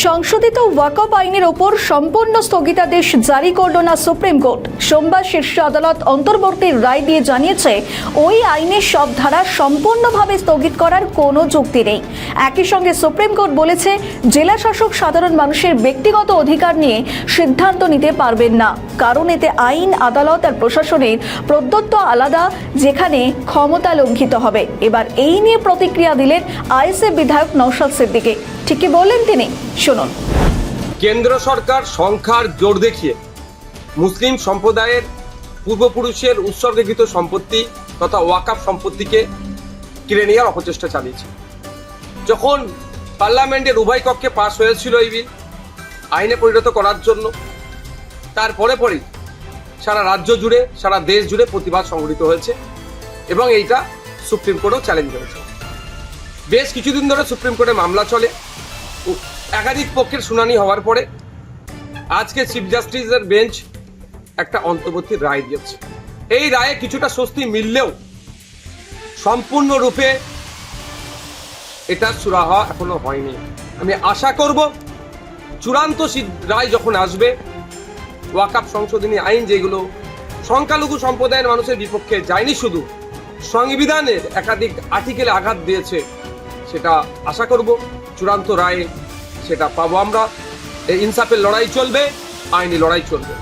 সংশোধিত ওয়াকফ আইনের ওপর সম্পূর্ণ স্থগিতাদেশ জারি করল না সুপ্রিম কোর্ট। সোমবার শীর্ষ আদালত অন্তর্বর্তী রায় দিয়ে জানিয়েছে, ওই আইনের সব ধারা সম্পূর্ণভাবে স্থগিত করার কোনো যুক্তি নেই। একই সঙ্গে সুপ্রিম কোর্ট বলেছে, জেলা শাসক সাধারণ মানুষের ব্যক্তিগত অধিকার নিয়ে সিদ্ধান্ত নিতে পারবেন না। কারণ এতে আইন, আদালত আর প্রশাসনের প্রদত্ত আলাদা, যেখানে ক্ষমতা লঙ্ঘিত হবে। এবার এই নিয়ে প্রতিক্রিয়া দিলেন আইএসএফ বিধায়ক নৌশাদ সিদ্দিকে। ঠিকই বললেন তিনি শুনুন। কেন্দ্র সরকার সংখ্যার জোর দেখিয়ে মুসলিম সম্প্রদায়ের পূর্বপুরুষের উৎসর্গীকৃত সম্পত্তি তথা ওয়াকাফ সম্পত্তিকে কিনে নেওয়ার অপচেষ্টা চালিয়েছে। যখন পার্লামেন্টের উভয় কক্ষে পাশ হয়েছিল এই বিল আইনে পরিণত করার জন্য তারপরে পরেই সারা রাজ্য জুড়ে, সারা দেশ জুড়ে প্রতিবাদ সংগঠিত হয়েছে এবং এইটা সুপ্রিম কোর্টেও চ্যালেঞ্জ হয়েছে। বেশ কিছুদিন ধরে সুপ্রিম কোর্টে মামলা চলে একাধিক পক্ষের শুনানি হওয়ার পরে আজকে চিফ জাস্টিসের বেঞ্চ একটা অন্তর্বর্তী রায় দিয়েছে। এই রায়ে কিছুটা স্বস্তি মিললেও সম্পূর্ণরূপে এটা সুরাহা এখনও হয়নি। আমি আশা করব চূড়ান্ত রায় যখন আসবে, ওয়াকাপ সংশোধনী আইন যেগুলো সংখ্যালঘু সম্প্রদায়ের মানুষের বিপক্ষে যায়নি শুধু, সংবিধানের একাধিক আর্টিকেলে আঘাত দিয়েছে, সেটা আশা করব চূড়ান্ত রায়ে সেটা পাবো আমরা। ইনসাফের লড়াই চলবে আইনি লড়াই চলবে।